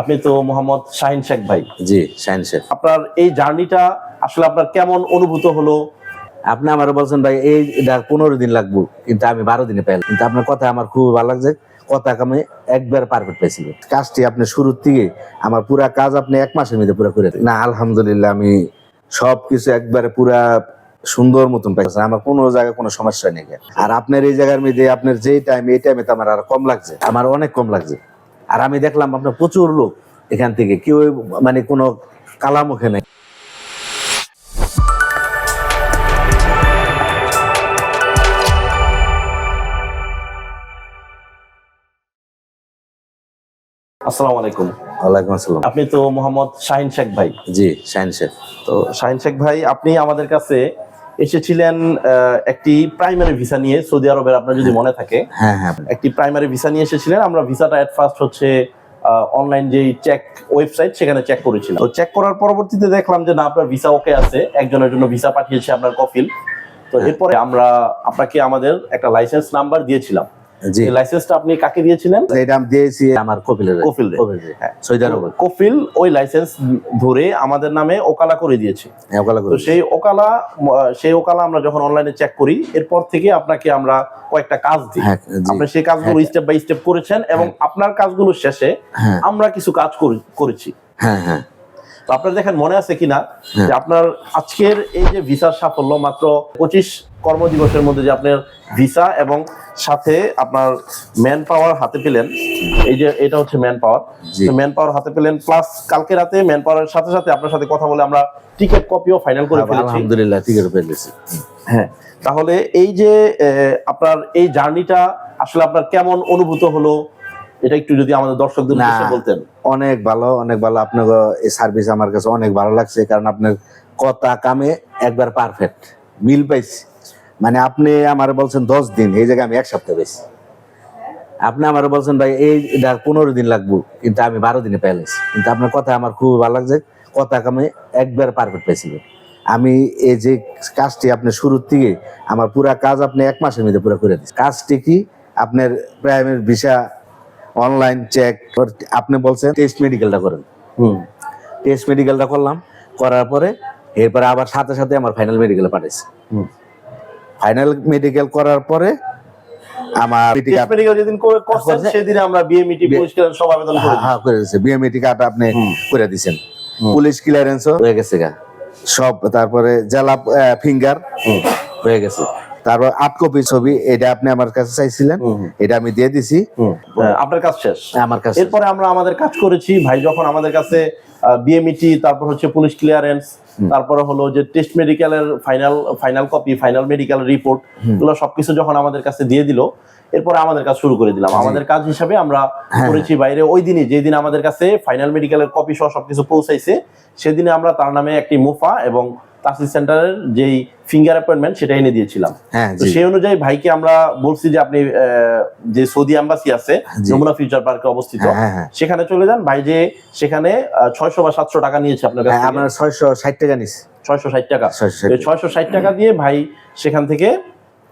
আপনি তো মোহাম্মদ শাহিন শেখ ভাই। জি শাহিন শেখ। আপনার এই জার্নিটা আসলে আপনার কেমন অনুভূত হলো? আপনি আমার বলছেন ভাই এই পনেরো দিন লাগবো কিন্তু আমি বারো দিনে পাইলাম। কিন্তু আপনার কথা আমার খুব ভালো লাগছে। কথা আমি একবার পারফেক্ট পাইছিল কাজটি আপনি শুরুর থেকে আমার পুরা কাজ আপনি এক মাসের মধ্যে পুরো করে দিন। না আলহামদুলিল্লাহ আমি সব কিছু একবারে পুরা সুন্দর মতন পাইছি। আমার কোনো জায়গায় কোনো সমস্যা নেই। আর আপনার এই জায়গার মধ্যে আপনার যেই টাইম এই টাইমে তো আমার আর কম লাগছে। আমার অনেক কম লাগছে। আর আমি দেখলাম আপনার প্রচুর লোক এখান থেকে। কেউ মানে কোনো কালা মুখে নেই। আসসালামু আলাইকুম। ওয়ালাইকুম আসসালাম। আপনি তো মোহাম্মদ শাহিন শেখ ভাই। জি শাহিন শেখ। তো শাহিন শেখ ভাই আপনি আমাদের কাছে এসেছিলেন একটি প্রাইমারি ভিসা নিয়ে সৌদি আরবের আপনার যদি মনে থাকে। হ্যাঁ হ্যাঁ। একটি প্রাইমারি ভিসা নিয়ে এসেছিলেন। আমরা ভিসাটা এট ফার্স্ট হচ্ছে অনলাইন যে চেক ওয়েবসাইট সেখানে চেক করেছিলাম। তো চেক করার পরবর্তীতে দেখলাম যে না আপনার ভিসা ওকে আছে। একজনের জন্য ভিসা পাঠিয়েছে আপনার কফিল। তো এরপরে আমরা আপনাকে আমাদের একটা লাইসেন্স নাম্বার দিয়েছিলাম। লাইসেন্সটা আপনি কাকে দিয়েছিলেন? এটা দিয়েছি আমার কপিলের। কপিল কপিল। সৌদি আরব কফিল ওই লাইসেন্স ধরে আমাদের নামে ওকালা করে দিয়েছে। হ্যাঁ, ওকালা তো সেই ওকালা সেই ওকালা আমরা যখন অনলাইনে চেক করি এরপর থেকে আপনাকে আমরা কয়েকটা কাজ দিই। হ্যাঁ আপনি সেই কাজগুলো স্টেপ বাই স্টেপ করেছেন এবং আপনার কাজগুলো শেষে হ্যাঁ। আমরা কিছু কাজ করেছি। হ্যাঁ হ্যাঁ। তো আপনার দেখেন মনে আছে কিনা হ্যাঁ। যে আপনার আজকের এই যে ভিসার সাফল্য মাত্র পঁচিশ কর্মদিবসের মধ্যে যে আপনার ভিসা এবং সাথে আপনার ম্যান পাওয়ার হাতে পেলেন এই যে এটা হচ্ছে ম্যান পাওয়ার ম্যান পাওয়ার হাতে পেলেন প্লাস কালকে রাতে ম্যান পাওয়ারের সাথে সাথে আপনার সাথে কথা বলে আমরা টিকিট কপিও ফাইনাল করে ফেলেছি। আলহামদুলিল্লাহ টিকিট হ্যাঁ তাহলে এই যে আপনার এই জার্নিটা আসলে আপনার কেমন অনুভূত হলো? এটা একটু যদি আমাদের দর্শকদের উদ্দেশ্যে বলতেন। অনেক ভালো অনেক ভালো। আপনার এই সার্ভিস আমার কাছে অনেক ভালো লাগছে কারণ আপনার কথা কামে একবার পারফেক্ট মিল পাইছি। মানে আপনি আমার বলছেন দশ দিন এই জায়গায় আমি এক সপ্তাহ পেয়েছি আপনি আমার বলছেন ভাই এই এটা পনেরো দিন লাগবো কিন্তু আমি বারো দিনে পেয়েছি কিন্তু আপনার কথা আমার খুব ভালো লাগছে। কথা কামে একবার পারফেক্ট পাইছিল আমি এই যে কাজটি আপনি শুরুর থেকে আমার পুরা কাজ আপনি এক মাসের মধ্যে পুরো করে দিচ্ছেন কাজটি কি? আপনার প্রাইমারি ভিসা অনলাইন চেক আপনি বলছেন টেস্ট মেডিকেলটা করেন। হুম। টেস্ট মেডিকেলটা করলাম করার পরে এরপরে আবার সাথে সাথে আমার ফাইনাল মেডিকেলে পাঠাইছে। ফাইনাল মেডিকেল করার পরে আমার মেডিকেল যেদিন করছেন সেদিন আমরা বিএমইটি বি- সব আবেদন করে হ্যাঁ, করে দিয়েছে। বিএমএটি কার্ড আপনি করে দিয়েছেন। পুলিশ ক্লিয়ারেন্সও হয়ে গেছে গা। সব তারপরে জেলা ফিঙ্গার হয়ে গেছে। তারপর আট কপি ছবি এটা আপনি আমার কাছে চাইছিলেন এটা আমি দিয়ে দিছি। হ্যাঁ, আপনার কাজ শেষ? আমার কাছে এরপরে আমরা আমাদের কাজ করেছি ভাই যখন আমাদের কাছে বিএমইটি তারপর হচ্ছে পুলিশ ক্লিয়ারেন্স তারপরে হলো যে টেস্ট মেডিকেলের final final copy final medical report এগুলো সবকিছু যখন আমাদের কাছে দিয়ে দিল এরপরে আমাদের কাজ শুরু করে দিলাম। আমাদের কাজ হিসাবে আমরা হ্যাঁ। করেছি বাইরে ওই দিনই যেই দিন আমাদের কাছে ফাইনাল মেডিকেলের কপি সহ সবকিছু পৌঁছাইছে সেদিনে আমরা তার নামে একটি মুফা এবং তাসিস সেন্টারের যেই ফিঙ্গার অ্যাপয়েন্টমেন্ট সেটা এনে দিয়েছিলাম। হ্যাঁ তো সেই অনুযায়ী ভাইকে আমরা বলছি যে আপনি যে সৌদি এম্বাসি আছে যমুনা ফিউচার পার্কে অবস্থিত হ্যাঁ, হ্যাঁ। সেখানে চলে যান। ভাই যে সেখানে ছয়শো বা সাতশো টাকা নিয়েছে আপনার কাছ থেকে। ছয়শো ষাট টাকা নিস ছয়শো ষাট টাকা। ছয়শো ষাট টাকা। দিয়ে ভাই সেখান থেকে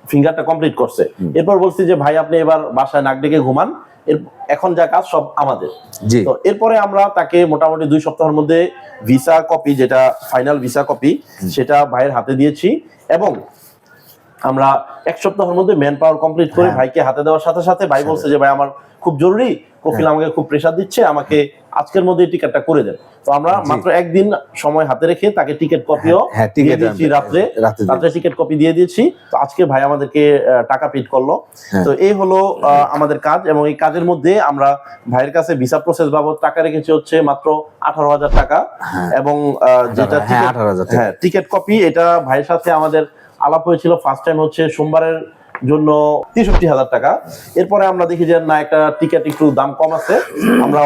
ফিঙ্গারটা কমপ্লিট করছে। এরপর বলছি যে ভাই আপনি এবার বাসায় নাক ডেকে ঘুমান। এখন যা কাজ সব আমাদের। তো এরপরে আমরা তাকে মোটামুটি দুই সপ্তাহের মধ্যে ভিসা কপি যেটা ফাইনাল ভিসা কপি সেটা ভাইয়ের হাতে দিয়েছি এবং আমরা এক সপ্তাহের মধ্যে ম্যান পাওয়ার কমপ্লিট করে হ্যাঁ। ভাইকে হাতে দেওয়ার সাথে সাথে ভাই বলছে যে ভাই আমার খুব জরুরি। কপিল হ্যাঁ। আমাকে খুব প্রেসার দিচ্ছে। আমাকে আজকের মধ্যে টিকিটটা করে দেন। তো আমরা মাত্র একদিন সময় হাতে রেখে তাকে টিকিট কপিও হ্যাঁ, দিয়ে দিয়েছি রাত্রে। রাত্রে টিকিট কপি দিয়ে দিয়েছি। তো আজকে ভাই আমাদেরকে টাকা পেড করল। তো এই হলো আমাদের কাজ এবং এই কাজের মধ্যে আমরা ভাইয়ের কাছে ভিসা প্রসেস বাবদ টাকা রেখেছি হচ্ছে মাত্র আঠারো হাজার টাকা। এবং যেটা ticket- 18,000 হ্যাঁ টিকিট কপি এটা ভাইয়ের সাথে আমাদের আলাপ হয়েছিল ফার্স্ট টাইম হচ্ছে সোমবারের জন্য তেষট্টি হাজার টাকা। এরপরে আমরা দেখি যে, না, একটা টিকিট একটু দাম কম আছে। আমরা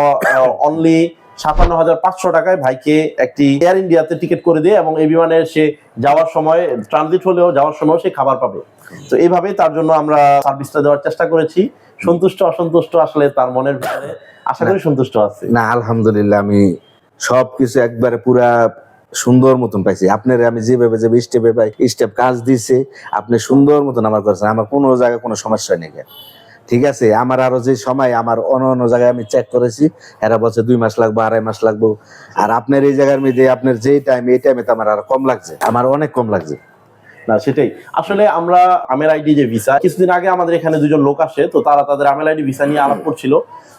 অনলি সাতান্ন হাজার পাঁচশো টাকায় ভাইকে একটি এয়ার ইন্ডিয়াতে টিকিট করে দিয়ে এবং এই বিমানে সে যাওয়ার সময় ট্রানজিট হলেও যাওয়ার সময় সে খাবার পাবে। তো এইভাবেই তার জন্য আমরা সার্ভিসটা দেওয়ার চেষ্টা করেছি। সন্তুষ্ট, অসন্তুষ্ট আসলে তার মনের ভিতরে আশা করি সন্তুষ্ট আছে। না, আলহামদুলিল্লাহ, আমি সব কিছু একবারে পুরা সুন্দর মতন পাইছি। আপনার আমি যেভাবে যে স্টেপে পাই স্টেপ কাজ দিছে, আপনি সুন্দর মতন আমার করছেন আমার কোনো জায়গায় কোনো সমস্যা নেই ঠিক আছে? আমার আরও যে সময় আমার অন্য অন্য জায়গায় আমি চেক করেছি, এরা বছর দুই মাস লাগবো, আড়াই মাস লাগবো। আর আপনার এই জায়গার মধ্যে আপনার যেই টাইম এই টাইমে তো আমার আরও কম লাগছে। আমার অনেক কম লাগছে। না সেটাই। আসলে আমরা আমের আইডি যে ভিসা কিছুদিন আগে আমাদের এখানে দুজন লোক আসে তো তারা তাদের আমের আইডি ভিসা নিয়ে আলাপ করছিল।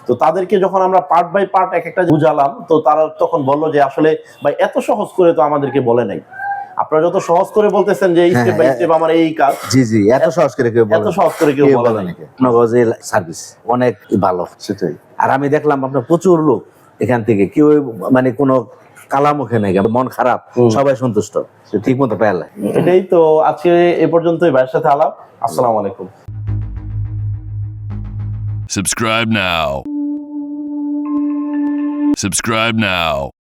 তো তাদেরকে যখন আমরা পার্ট বাই পার্ট এক একটা বুঝালাম তো তারা তখন বলল যে আসলে ভাই এত সহজ করে তো আমাদেরকে বলে নাই। আপনারা যত সহজ করে বলতেছেন যে স্টেপ বাই স্টেপ আমার এই কাজ জি জি এত সহজ করে কেউ বলে এত সহজ করে কেউ বলে সার্ভিস অনেক ভালো। সেটাই। আর আমি দেখলাম আপনার প্রচুর লোক এখান থেকে। কেউ মানে কোনো কালা ওখানে গেল মন খারাপ সবাই সন্তুষ্ট। ঠিক মতো পেলে এটাই তো আজকে এ পর্যন্তই ভাইয়ের সাথে আলাপ। আসসালামু আলাইকুম। Subscribe now. Subscribe now.